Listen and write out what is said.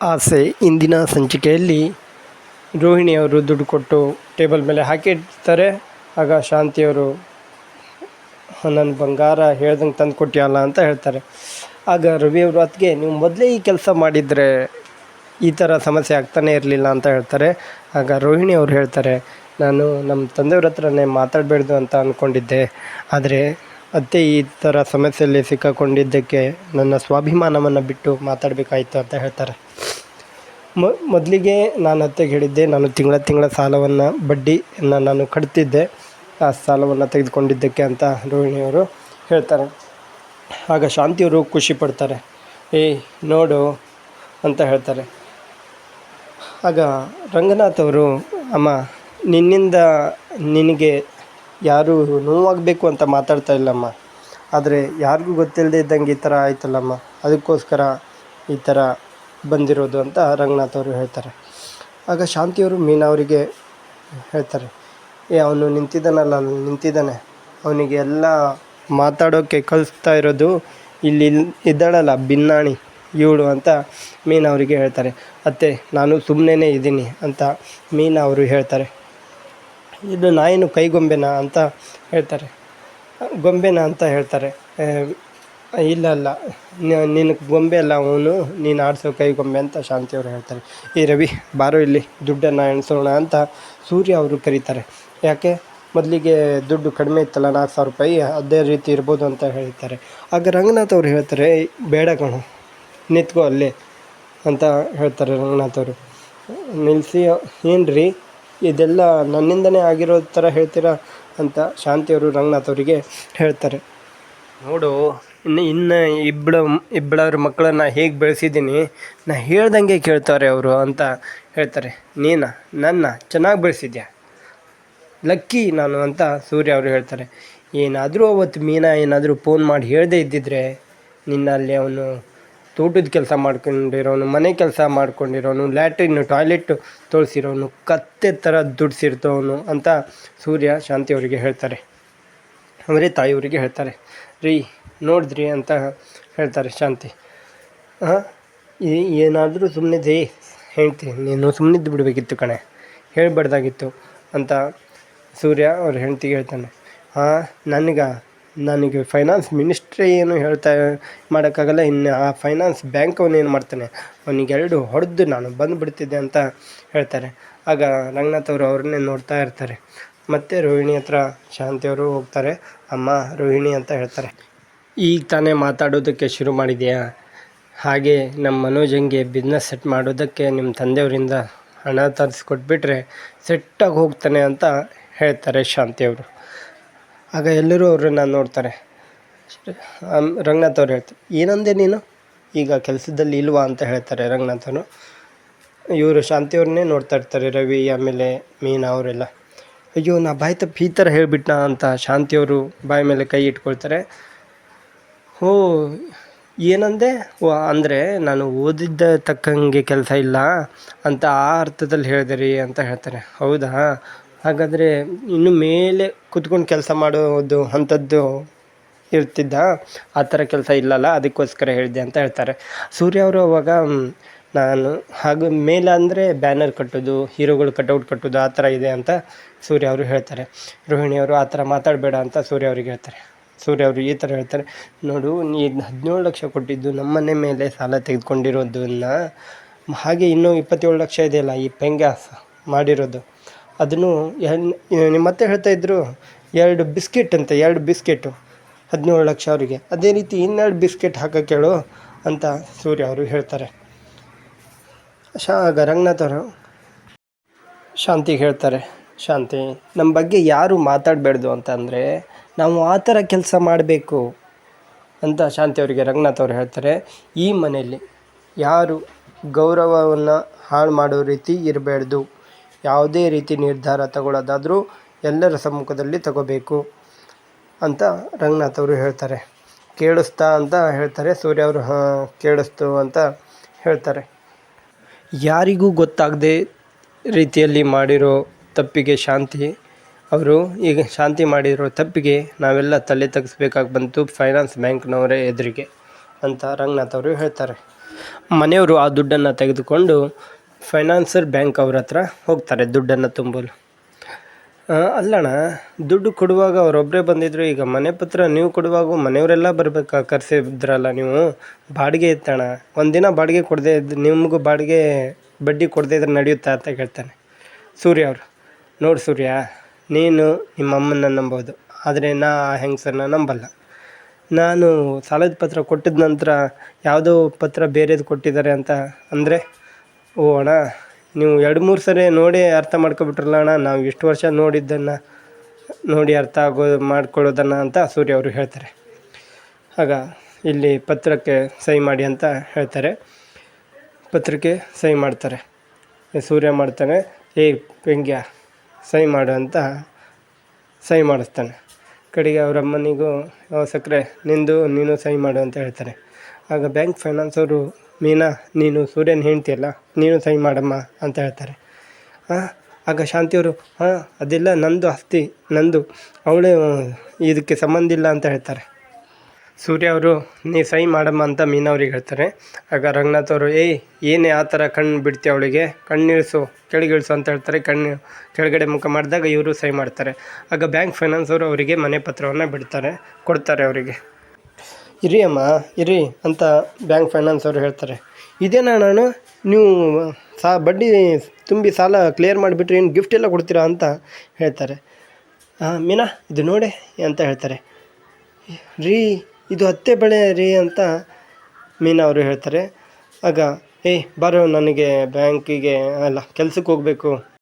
ಆಸೆ ಇಂದಿನ ಸಂಚಿಕೆಯಲ್ಲಿ ರೋಹಿಣಿಯವರು ದುಡ್ಡು ಕೊಟ್ಟು ಟೇಬಲ್ ಮೇಲೆ ಹಾಕಿರ್ತಾರೆ ಆಗ ಶಾಂತಿಯವರು ನನ್ನ ಬಂಗಾರ ಹೇಳ್ದಂಗೆ ತಂದು ಕೊಟ್ಟಿಯಲ್ಲ ಅಂತ ಹೇಳ್ತಾರೆ. ಆಗ ರವಿಯವರು ಅದಕ್ಕೆ ನೀವು ಮೊದಲೇ ಈ ಕೆಲಸ ಮಾಡಿದರೆ ಈ ಥರ ಸಮಸ್ಯೆ ಆಗ್ತಾನೇ ಇರಲಿಲ್ಲ ಅಂತ ಹೇಳ್ತಾರೆ. ಆಗ ರೋಹಿಣಿ ಅವರು ಹೇಳ್ತಾರೆ, ನಾನು ನಮ್ಮ ತಂದೆಯವ್ರ ಹತ್ರನೇ ಮಾತಾಡಬೇಡ್ದು ಅಂತ ಅಂದ್ಕೊಂಡಿದ್ದೆ ಆದರೆ ಅತ್ತೆ ಈ ಥರ ಸಮಸ್ಯೆಯಲ್ಲಿ ಸಿಕ್ಕಾಕೊಂಡಿದ್ದಕ್ಕೆ ನನ್ನ ಸ್ವಾಭಿಮಾನವನ್ನು ಬಿಟ್ಟು ಮಾತಾಡಬೇಕಾಯಿತು ಅಂತ ಹೇಳ್ತಾರೆ. ಮೊದಲಿಗೆ ನಾನು ಅತ್ತೆಗೆ ಹೇಳಿದ್ದೆ, ನಾನು ತಿಂಗಳ ತಿಂಗಳ ಸಾಲವನ್ನು ಬಡ್ಡಿಯನ್ನು ನಾನು ಕಟ್ತಿದ್ದೆ. ಆ ಸಾಲವನ್ನು ತೆಗೆದುಕೊಂಡಿದ್ದಕ್ಕೆ ಅಂತ ರೋಹಿಣಿಯವರು ಹೇಳ್ತಾರೆ. ಆಗ ಶಾಂತಿಯವರು ಖುಷಿ ಪಡ್ತಾರೆ. ಏಯ್ ನೋಡು ಅಂತ ಹೇಳ್ತಾರೆ. ಆಗ ರಂಗನಾಥ್ ಅವರು, ಅಮ್ಮ, ನಿನ್ನಿಂದ ನಿನಗೆ ಯಾರು ನೋವಾಗಬೇಕು ಅಂತ ಮಾತಾಡ್ತಾ ಇಲ್ಲಮ್ಮ. ಆದರೆ ಯಾರಿಗೂ ಗೊತ್ತಿಲ್ಲದೆ ಇದ್ದಂಗೆ ಈ ಥರ ಆಯ್ತಲ್ಲಮ್ಮ. ಅದಕ್ಕೋಸ್ಕರ ಈ ಥರ ಬಂದಿರೋದು ಅಂತ ರಂಗನಾಥ್ ಅವರು ಹೇಳ್ತಾರೆ. ಆಗ ಶಾಂತಿಯವರು ಮೀನಾ ಅವರಿಗೆ ಹೇಳ್ತಾರೆ, ಏ, ಅವನು ನಿಂತಿದ್ದಾನಲ್ಲ ಅಲ್ಲಿ ನಿಂತಿದ್ದಾನೆ. ಅವನಿಗೆ ಎಲ್ಲ ಮಾತಾಡೋಕ್ಕೆ ಕಲಿಸ್ತಾ ಇರೋದು ಇಲ್ಲಿ ಇಲ್- ಇದ್ದಾಳಲ್ಲ, ಬಿನ್ನಾಣಿ, ಇವಳು ಅಂತ ಮೀನಾ ಅವರಿಗೆ ಹೇಳ್ತಾರೆ. ಅತ್ತೆ, ನಾನು ಸುಮ್ಮನೆ ಇದ್ದೀನಿ ಅಂತ ಮೀನಾ ಅವರು ಹೇಳ್ತಾರೆ. ಇದು ನಾಯಿನು ಕೈಗೊಂಬೆನಾ ಅಂತ ಹೇಳ್ತಾರೆ. ಗೊಂಬೆನಾ? ಅಂತ ಹೇಳ್ತಾರೆ. ಇಲ್ಲ ಅಲ್ಲ ನಿನ್ನ ಗೊಂಬೆ ಅಲ್ಲ ಅವನು, ನೀನು ಆಡಿಸೋ ಕೈ ಗೊಂಬೆ ಅಂತ ಶಾಂತಿಯವರು ಹೇಳ್ತಾರೆ. ಈ ರವಿ, ಬಾರೋ ಇಲ್ಲಿ, ದುಡ್ಡನ್ನು ಎಣಿಸೋಣ ಅಂತ ಸೂರ್ಯ ಅವರು ಕರೀತಾರೆ. ಯಾಕೆ? ಮೊದಲಿಗೆ ದುಡ್ಡು ಕಡಿಮೆ ಇತ್ತಲ್ಲ, ನಾಲ್ಕು ಸಾವಿರ ರೂಪಾಯಿ, ಅದೇ ರೀತಿ ಇರ್ಬೋದು ಅಂತ ಹೇಳ್ತಾರೆ. ಆಗ ರಂಗನಾಥ್ ಅವರು ಹೇಳ್ತಾರೆ ಬೇಡ ಕಣು, ನಿಂತ್ಕೋ ಅಲ್ಲೇ, ಅಂತ ಹೇಳ್ತಾರೆ ರಂಗನಾಥ್ ಅವರು. ನಿಲ್ಲಿಸಿ ಏನು ರೀ ಇದೆಲ್ಲ ನನ್ನಿಂದನೇ ಆಗಿರೋ ಥರ ಹೇಳ್ತೀರಾ? ಅಂತ ಶಾಂತಿಯವರು ರಂಗನಾಥ್ ಅವರಿಗೆ ಹೇಳ್ತಾರೆ. ನೋಡು, ಇನ್ನು ಇನ್ನು ಇಬ್ಬಳು ಇಬ್ಬಳವ್ರ ಮಕ್ಕಳನ್ನ ಹೇಗೆ ಬೆಳೆಸಿದ್ದೀನಿ, ನಾ ಹೇಳ್ದಂಗೆ ಕೇಳ್ತಾರೆ ಅವರು ಅಂತ ಹೇಳ್ತಾರೆ. ನೀನ, ನನ್ನ ಚೆನ್ನಾಗಿ ಬೆಳೆಸಿದ್ಯಾ? ಲಕ್ಕಿ ನಾನು ಅಂತ ಸೂರ್ಯ ಅವರು ಹೇಳ್ತಾರೆ. ಏನಾದರೂ ಅವತ್ತು ಮೀನಾ ಏನಾದರೂ ಫೋನ್ ಮಾಡಿ ಹೇಳದೇ ಇದ್ದಿದ್ರೆ ನಿನ್ನ ಅಲ್ಲಿ ಅವನು ತೋಟದ ಕೆಲಸ ಮಾಡ್ಕೊಂಡಿರೋನು, ಮನೆ ಕೆಲಸ ಮಾಡ್ಕೊಂಡಿರೋನು, ಲ್ಯಾಟ್ರಿನ್, ಟಾಯ್ಲೆಟ್ ತೊಳ್ಸಿರೋನು, ಕತ್ತೆ ಥರ ದುಡ್ಸಿರ್ತವನು ಅಂತ ಸೂರ್ಯ ಶಾಂತಿಯವರಿಗೆ ಹೇಳ್ತಾರೆ. ಅವರೇ ತಾಯಿಯವರಿಗೆ ಹೇಳ್ತಾರೆ. ರೀ, ನೋಡಿದ್ರಿ ಅಂತ ಹೇಳ್ತಾರೆ ಶಾಂತಿ. ಹಾಂ ಏನಾದರೂ ದೇ ಹೇಳ್ತೀನಿ. ನೀನು ಸುಮ್ಮನಿದ್ದು ಬಿಡಬೇಕಿತ್ತು ಕಣೆ. ಹೇಳಬಾರ್ದಾಗಿತ್ತು ಅಂತ ಸೂರ್ಯ ಅವ್ರ ಹೆಂಡ್ತಿಗೆ ಹೇಳ್ತಾನೆ. ಹಾಂ, ನನಗೆ ನನಗೆ ಫೈನಾನ್ಸ್ ಮಿನಿಸ್ಟ್ರಿ ಏನು ಹೇಳ್ತಾ ಮಾಡೋಕ್ಕಾಗಲ್ಲ, ಇನ್ನು ಆ ಫೈನಾನ್ಸ್ ಬ್ಯಾಂಕ್ ಏನು ಮಾಡ್ತಾನೆ? ಅವನಿಗೆ ಎರಡು ಹೊಡೆದು ನಾನು ಬಂದುಬಿಡ್ತಿದ್ದೆ ಅಂತ ಹೇಳ್ತಾರೆ. ಆಗ ರಂಗನಾಥ್ ಅವರು ಅವ್ರನ್ನೇ ನೋಡ್ತಾ ಇರ್ತಾರೆ. ಮತ್ತು ರೋಹಿಣಿ ಹತ್ರ ಶಾಂತಿಯವರು ಹೋಗ್ತಾರೆ. ಅಮ್ಮ, ರೋಹಿಣಿ ಅಂತ ಹೇಳ್ತಾರೆ. ಈಗ ತಾನೇ ಮಾತಾಡೋದಕ್ಕೆ ಶುರು ಮಾಡಿದೆಯಾ? ಹಾಗೆ ನಮ್ಮ ಮನೋಜಂಗೆ ಬಿಸ್ನೆಸ್ ಸೆಟ್ ಮಾಡೋದಕ್ಕೆ ನಿಮ್ಮ ತಂದೆಯವರಿಂದ ಹಣ ತರಿಸ್ಕೊಟ್ಬಿಟ್ರೆ ಸೆಟ್ಟಾಗಿ ಹೋಗ್ತಾನೆ ಅಂತ ಹೇಳ್ತಾರೆ ಶಾಂತಿಯವರು ಆಗ ಎಲ್ಲರೂ ಅವ್ರನ್ನ ನೋಡ್ತಾರೆ. ರಂಗನಾಥ್ ಅವ್ರು ಹೇಳ್ತಾರೆ, ಏನಂದೆ ನೀನು? ಈಗ ಕೆಲಸದಲ್ಲಿ ಇಲ್ವಾ? ಅಂತ ಹೇಳ್ತಾರೆ ರಂಗನಾಥನು ಇವರು ಶಾಂತಿಯವ್ರನ್ನೇ ನೋಡ್ತಾ ಇರ್ತಾರೆ, ರವಿ, ಆಮೇಲೆ ಮೀನಾ ಅವರೆಲ್ಲ. ಅಯ್ಯೋ, ನಾ ಬಾಯಿ ತಪ್ಪು ಈ ಥರ ಹೇಳಿಬಿಟ್ನಾ ಅಂತ ಶಾಂತಿಯವರು ಬಾಯಿ ಮೇಲೆ ಕೈ ಇಟ್ಕೊಳ್ತಾರೆ. ಓ ಏನಂದೆ? ಅಂದರೆ ನಾನು ಓದಿದ್ದ ತಕ್ಕಂಗೆ ಕೆಲಸ ಇಲ್ಲ ಅಂತ ಆ ಅರ್ಥದಲ್ಲಿ ಹೇಳಿದೆ ಅಂತ ಹೇಳ್ತಾರೆ. ಹೌದಾ? ಹಾಗಾದರೆ ಇನ್ನು ಮೇಲೆ ಕುತ್ಕೊಂಡು ಕೆಲಸ ಮಾಡೋದು ಅಂಥದ್ದು ಇರ್ತಿದ್ದ? ಆ ಥರ ಕೆಲಸ ಇಲ್ಲಲ್ಲ? ಅದಕ್ಕೋಸ್ಕರ ಹೇಳಿದೆ ಅಂತ ಹೇಳ್ತಾರೆ. ಸೂರ್ಯ ಅವರು ಅವಾಗ ನಾನು ಹಾಗೂ ಮೇಲೆ ಅಂದರೆ ಬ್ಯಾನರ್ ಕಟ್ಟೋದು, ಹೀರೋಗಳು ಕಟೌಟ್ ಕಟ್ಟೋದು ಆ ಥರ ಇದೆ ಅಂತ ಸೂರ್ಯ ಅವರು ಹೇಳ್ತಾರೆ. ರೋಹಿಣಿಯವರು ಆ ಥರ ಮಾತಾಡಬೇಡ ಅಂತ ಸೂರ್ಯ ಅವ್ರಿಗೆ ಹೇಳ್ತಾರೆ. ಸೂರ್ಯ ಅವರು ಈ ಥರ ಹೇಳ್ತಾರೆ. ನೋಡು, ನೀ ಹದಿನೇಳು ಲಕ್ಷ ಕೊಟ್ಟಿದ್ದು ನಮ್ಮನೆ ಮೇಲೆ ಸಾಲ ತೆಗೆದುಕೊಂಡಿರೋದನ್ನ, ಹಾಗೆ ಇನ್ನೂ ಇಪ್ಪತ್ತೇಳು ಲಕ್ಷ ಇದೆಯಲ್ಲ ಈ ಪೆಂಗಾಸ್ ಮಾಡಿರೋದು. ಅದನ್ನು ನಿಮ್ಮ ಮತ್ತೆ ಹೇಳ್ತಾ ಇದ್ದರು ಎರಡು ಬಿಸ್ಕೆಟ್ ಅಂತ, ಎರಡು ಬಿಸ್ಕೆಟು, ಹದಿನೇಳು ಲಕ್ಷ ಅವರಿಗೆ. ಅದೇ ರೀತಿ ಇನ್ನೆರಡು ಬಿಸ್ಕೆಟ್ ಹಾಕೋಕ್ಕೇಳು ಅಂತ ಸೂರ್ಯ ಅವರು ಹೇಳ್ತಾರೆ. ಶಾ ಅವರು ಶಾಂತಿಗೆ ಹೇಳ್ತಾರೆ. ಶಾಂತಿ ನಮ್ಮ ಬಗ್ಗೆ ಯಾರು ಮಾತಾಡಬೇಡ್ದು ಅಂತಂದರೆ ನಾವು ಆ ಥರ ಕೆಲಸ ಮಾಡಬೇಕು ಅಂತ ಶಾಂತಿ ಅವರಿಗೆ ರಂಗನಾಥ್ ಅವರು ಹೇಳ್ತಾರೆ. ಈ ಮನೆಯಲ್ಲಿ ಯಾರು ಗೌರವವನ್ನು ಹಾಳು ಮಾಡೋ ರೀತಿ ಇರಬಾರ್ದು ಯಾವುದೇ ರೀತಿ ನಿರ್ಧಾರ ತಗೊಳ್ಳೋದಾದರೂ ಎಲ್ಲರ ಸಮ್ಮುಖದಲ್ಲಿ ತಗೋಬೇಕು ಅಂತ ರಂಗನಾಥ್ ಅವರು ಹೇಳ್ತಾರೆ. ಕೇಳಿಸ್ತಾ ಅಂತ ಹೇಳ್ತಾರೆ. ಸೂರ್ಯ ಅವರು, ಹಾಂ, ಕೇಳಿಸ್ತು ಅಂತ ಹೇಳ್ತಾರೆ. ಯಾರಿಗೂ ಗೊತ್ತಾಗದೆ ರೀತಿಯಲ್ಲಿ ಮಾಡಿರೋ ತಪ್ಪಿಗೆ ಶಾಂತಿ, ಅವರು ಈಗ ಶಾಂತಿ ಮಾಡಿರೋ ತಪ್ಪಿಗೆ ನಾವೆಲ್ಲ ತಲೆ ತಗ್ಸ್ಬೇಕಾಗಿ ಬಂತು ಫೈನಾನ್ಸ್ ಬ್ಯಾಂಕ್ನವರೇ ಎದುರಿಗೆ ಅಂತ ರಂಗನಾಥ್ ಅವರು ಹೇಳ್ತಾರೆ. ಮನೆಯವರು ಆ ದುಡ್ಡನ್ನು ತೆಗೆದುಕೊಂಡು ಫೈನಾನ್ಸರ್ ಬ್ಯಾಂಕ್ ಅವ್ರ ಹತ್ರ ಹೋಗ್ತಾರೆ, ದುಡ್ಡನ್ನು ತುಂಬಲು. ಅಲ್ಲಣ್ಣ, ದುಡ್ಡು ಕೊಡುವಾಗ ಅವರೊಬ್ಬರೇ ಬಂದಿದ್ರು, ಈಗ ಮನೆ ಪತ್ರ ನೀವು ಕೊಡುವಾಗ ಮನೆಯವರೆಲ್ಲ ಬರಬೇಕಾ, ಕರೆಸಿದ್ರಲ್ಲ ನೀವು? ಬಾಡಿಗೆ ಇತ್ತಣ್ಣ. ಒಂದಿನ ಬಾಡಿಗೆ ಕೊಡದೆ ಇದ್ದು ನಿಮಗೂ ಬಾಡಿಗೆ ಬಡ್ಡಿ ಕೊಡದೇ ಇದ್ರೆ ನಡೆಯುತ್ತಾ ಅಂತ ಕೇಳ್ತಾನೆ. ಸೂರ್ಯ ಅವರು, ನೋಡು ಸೂರ್ಯ, ನೀನು ನಿಮ್ಮ ಅಮ್ಮನ್ನ ನಂಬೋದು. ಆದರೆ ನಾ ಆ ಹೆಂಗಸರನ್ನ ನಂಬಲ್ಲ. ನಾನು ಸಾಲದ ಪತ್ರ ಕೊಟ್ಟಿದ ನಂತರ ಯಾವುದೋ ಪತ್ರ ಬೇರೆದು ಕೊಟ್ಟಿದ್ದಾರೆ ಅಂತ ಅಂದರೆ, ಓ ಅಣ್ಣ ನೀವು ಎರಡು ಮೂರು ಸರಿ ನೋಡಿ ಅರ್ಥ ಮಾಡ್ಕೊಬಿಟ್ರಲ್ಲ ಅಣ್ಣ ನಾವು ಇಷ್ಟು ವರ್ಷ ನೋಡಿದ್ದನ್ನು ನೋಡಿ ಅರ್ಥ ಆಗೋ ಮಾಡ್ಕೊಳ್ಳೋದನ್ನು ಅಂತ ಸೂರ್ಯ ಅವರು ಹೇಳ್ತಾರೆ. ಆಗ ಇಲ್ಲಿ ಪತ್ರಕ್ಕೆ ಸಹಿ ಮಾಡಿ ಅಂತ ಹೇಳ್ತಾರೆ. ಪತ್ರಕ್ಕೆ ಸಹಿ ಮಾಡ್ತಾರೆ. ಸೂರ್ಯ ಮಾಡ್ತಾನೆ ಏ ಪೆಂಗ್ಯ ಸಹಿ ಮಾಡು ಅಂತ ಸಹಿ ಮಾಡಿಸ್ತಾನೆ. ಕಡೆಗೆ ಅವರ ಅಮ್ಮನಿಗೂ "ಓ, ಸಕ್ಕರೆ ನಿಂದು ನೀನು ಸಹಿ ಮಾಡು ಅಂತ ಹೇಳ್ತಾರೆ. ಆಗ ಬ್ಯಾಂಕ್ ಫೈನಾನ್ಸ್ ಅವರು, ಮೀನಾ, ನೀನು ಸೂರ್ಯನ ಹೆಂಡ್ತಿಯಲ್ಲ, ನೀನು ಸಹಿ ಮಾಡಮ್ಮ ಅಂತ ಹೇಳ್ತಾರೆ. ಹಾಂ ಆಗ ಶಾಂತಿಯವರು ಹಾಂ, ಅದೆಲ್ಲ, ನಂದು ಆಸ್ತಿ, ನಂದು, ಅವಳೇ ಇದಕ್ಕೆ ಸಂಬಂಧ ಇಲ್ಲ ಅಂತ ಹೇಳ್ತಾರೆ. ಸೂರ್ಯ ಅವರು, ನೀ ಸಹಿ ಮಾಡಮ್ಮ ಅಂತ ಮೀನಾ ಅವ್ರಿಗೆ ಹೇಳ್ತಾರೆ. ಆಗ ರಂಗನಾಥ್ ಅವರು, ಏಯ್, ಏನೇ ಆ ಥರ ಕಣ್ಣು ಬಿಡ್ತೀಯ ಅವಳಿಗೆ ಕಣ್ಣಿಳಿಸು ಕೆಳಗಿಳಿಸು ಅಂತ ಹೇಳ್ತಾರೆ. ಕಣ್ಣು ಕೆಳಗಡೆ ಮುಖ ಮಾಡಿದಾಗ ಇವರು ಸಹಿ ಮಾಡ್ತಾರೆ. ಆಗ ಬ್ಯಾಂಕ್ ಫೈನಾನ್ಸ್ ಅವರು ಅವರಿಗೆ ಮನೆ ಪತ್ರವನ್ನು ಬಿಡ್ತಾರೆ, ಕೊಡ್ತಾರೆ ಅವರಿಗೆ. ಇರಿ ಅಮ್ಮ ಇರಿ ಅಂತ ಬ್ಯಾಂಕ್ ಫೈನಾನ್ಸ್ ಅವರು ಹೇಳ್ತಾರೆ. ಇದೇನಾ ನಾನು, ನೀವು ಸಾ, ಬಡ್ಡಿ ತುಂಬಿ ಸಾಲ ಕ್ಲಿಯರ್ ಮಾಡಿಬಿಟ್ರೆ ಏನು ಗಿಫ್ಟ್ ಎಲ್ಲ ಕೊಡ್ತೀರಾ ಅಂತ ಹೇಳ್ತಾರೆ. ಮೀನಾ, ಇದು ನೋಡಿ ಅಂತ ಹೇಳ್ತಾರೆ. ರೀ, ಇದು ಹತ್ತೆ ಬೆಳೆ ರೀ ಅಂತ ಮೀನಾ ಅವರು ಹೇಳ್ತಾರೆ. ಆಗ, ಏಯ್, ಬಾರೋ, ನನಗೆ ಬ್ಯಾಂಕಿಗೆ ಅಲ್ಲ, ಕೆಲ್ಸಕ್ಕೆ ಹೋಗಬೇಕು.